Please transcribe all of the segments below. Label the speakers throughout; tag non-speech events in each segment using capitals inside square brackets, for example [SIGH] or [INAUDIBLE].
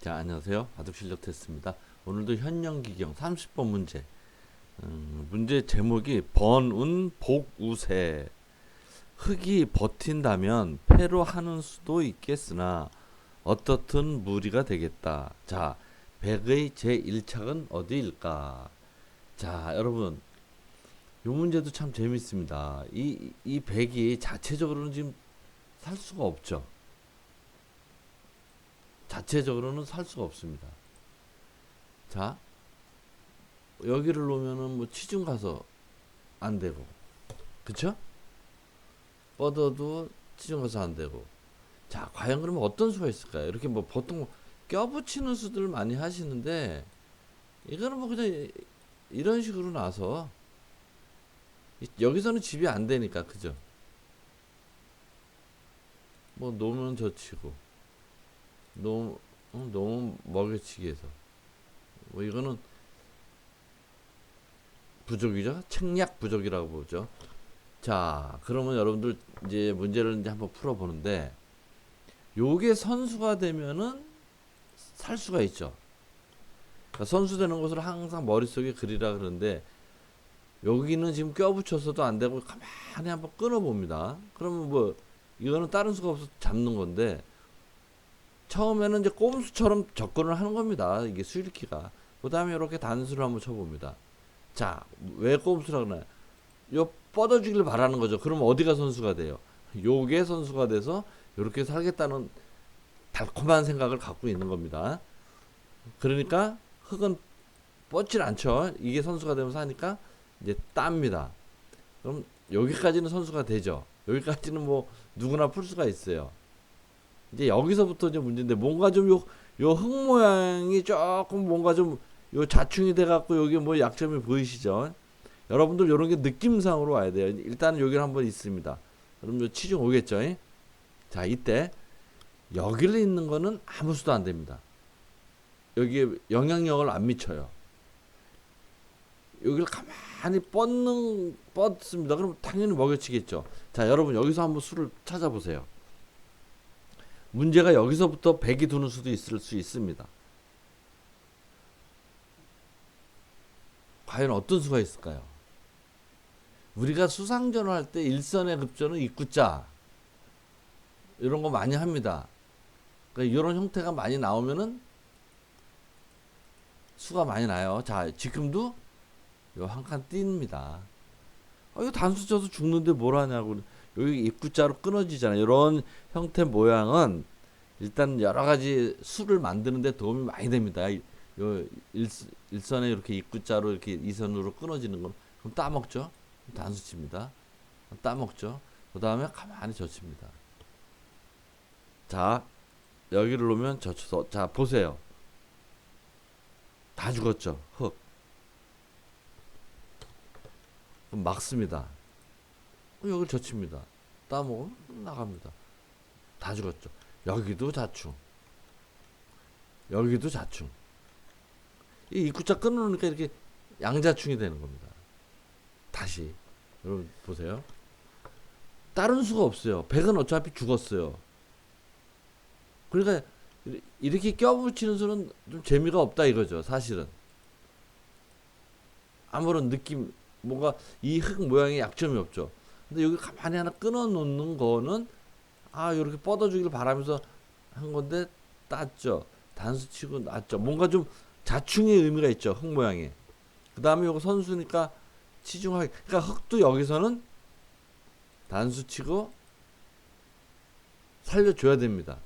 Speaker 1: 자, 안녕하세요. 바둑 실력 테스트입니다. 오늘도 현영기경 30번 문제. 음, 문제 제목이 번운 복우세. 흙이 버틴다면 패로 하는 수도 있겠으나 어떻든 무리가 되겠다. 자, 백의 제1착은 어디일까? 자, 여러분. 요 문제도 참 재밌습니다. 이, 이 백이 자체적으로는 지금 살 수가 없죠. 자체적으로는 살 수가 없습니다. 자, 여기를 놓으면은 뭐 치중 가서 안 되고, 그쵸? 뻗어도 치중 가서 안 되고. 자, 과연 그러면 어떤 수가 있을까요? 이렇게 뭐 보통 껴붙이는 수들 많이 하시는데, 이거는 뭐 그냥 이- 이런 식으로 나서, 이- 여기서는 집이 안 되니까, 그죠? 뭐 놓으면 젖히고, 너무 어, 너무 먹여치기 해서. 뭐 이거는 부족이죠? 책략 부족이라고 보죠. 자 그러면 여러분들 이제 문제를 이제 한번 풀어보는데 요게 선수가 되면은 살 수가 있죠. 그러니까 선수 되는 것을 항상 머릿속에 그리라 그러는데 여기는 지금 껴붙여서도 안 되고 가만히 한번 끊어봅니다. 그러면 뭐 이거는 다른 수가 없어서 잡는 건데 처음에는 이제 꼼수처럼 접근을 하는 겁니다. 이게 수일키가. 그 다음에 이렇게 단수를 한번 쳐봅니다. 자, 왜 꼼수라 그러나요? 요 뻗어주길 바라는 거죠. 그러면 어디가 선수가 돼요? 요게 선수가 돼서 이렇게 살겠다는 달콤한 생각을 갖고 있는 겁니다. 그러니까 흙은 뻗질 않죠. 이게 선수가 되면서 하니까 이제 땁니다. 그럼 여기까지는 선수가 되죠. 여기까지는 뭐 누구나 풀 수가 있어요. 이제 여기서부터 이제 문제인데 뭔가 좀 요 요 흙 모양이 조금 뭔가 좀 요 자충이 돼 갖고 여기 뭐 약점이 보이시죠? 여러분들 요런 게 느낌상으로 와야 돼요. 일단은 여기를 한번 있습니다. 그럼 요 치중 오겠죠? 잉? 자, 이때 여기를 있는 거는 아무 수도 안 됩니다. 여기에 영향력을 안 미쳐요. 여기를 가만히 뻗는 뻗습니다. 그럼 당연히 먹여치겠죠. 자, 여러분 여기서 한번 수를 찾아보세요. 문제가 여기서부터 100이 두는 수도 있을 수 있습니다. 과연 어떤 수가 있을까요? 우리가 수상전을 할 때 일선의 급전은 입구자 이런 거 많이 합니다. 그러니까 이런 형태가 많이 나오면은 수가 많이 나요. 자, 지금도 요 한 칸 띱니다. 아, 이거 단수 쳐서 죽는데 뭘 하냐고. 여기 입구자로 끊어지잖아요. 이런 형태 모양은 일단 여러 가지 수를 만드는데 도움이 많이 됩니다. 이- 요 일, 일선에 이렇게 입구자로 이렇게 이선으로 끊어지는 건 그럼 따먹죠. 단수칩니다. 따먹죠. 그 다음에 가만히 젖힙니다. 자, 여기를 놓으면 젖혀서 자 보세요. 다 죽었죠. 흙. 그럼 막습니다. 여기를 젖힙니다. 따먹으면 나갑니다. 다 죽었죠. 여기도 자충. 여기도 자충. 이 입구자 끊어놓으니까 이렇게 양자충이 되는 겁니다. 다시. 여러분 보세요. 다른 수가 없어요. 백은 어차피 죽었어요. 그러니까 이- 이렇게 껴붙이는 수는 좀 재미가 없다 이거죠. 사실은. 아무런 느낌 뭔가 이 흙 모양에 약점이 없죠. 근데 여기 가만히 하나 끊어 놓는 거는 아 이렇게 뻗어주길 바라면서 한 건데 땄죠. 단수치고 놨죠. 뭔가 좀 자충의 의미가 있죠. 흙 모양에. 그 다음에 요거 선수니까 치중하게. 그러니까 흙도 여기서는 단수치고 살려줘야 됩니다.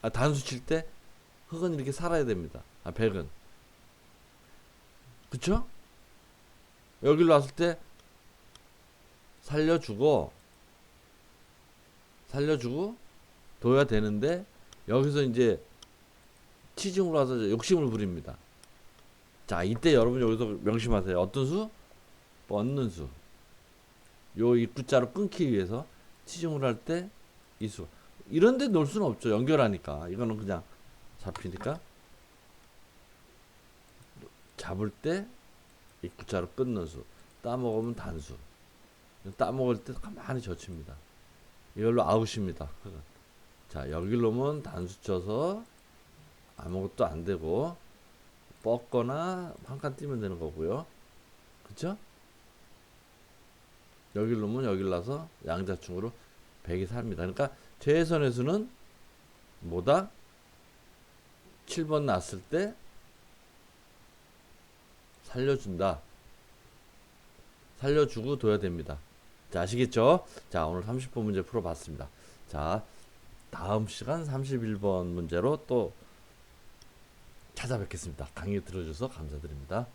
Speaker 1: 아 단수 칠 때 흙은 이렇게 살아야 됩니다. 아 백은. 그쵸? 여기로 왔을 때 살려주고 살려주고 둬야 되는데 여기서 이제 치중으로 와서 욕심을 부립니다. 자 이때 여러분 여기서 명심하세요. 어떤 수? 뻗는 수. 요 입구자로 끊기 위해서 치중을 할 때 이 수. 이런데 놓을 수는 없죠. 연결하니까 이거는 그냥 잡히니까 잡을 때 입구자로 끊는 수. 따먹으면 단수. 따먹을 때 가만히 젖힙니다. 이걸로 아웃입니다. [LAUGHS] 자, 여기로 오면 단수 쳐서 아무것도 안 되고 뻗거나 한칸 띄면 되는 거고요. 그쵸? 여길 놓으면 여길 나서 양자충으로 100이 삽니다. 그러니까 최선의 수는 뭐다? 7번 났을 때 살려준다. 살려주고 둬야 됩니다. 자, 아시겠죠? 자, 오늘 30번 문제 풀어봤습니다. 자, 다음 시간 31번 문제로 또 찾아뵙겠습니다. 강의 들어주셔서 감사드립니다.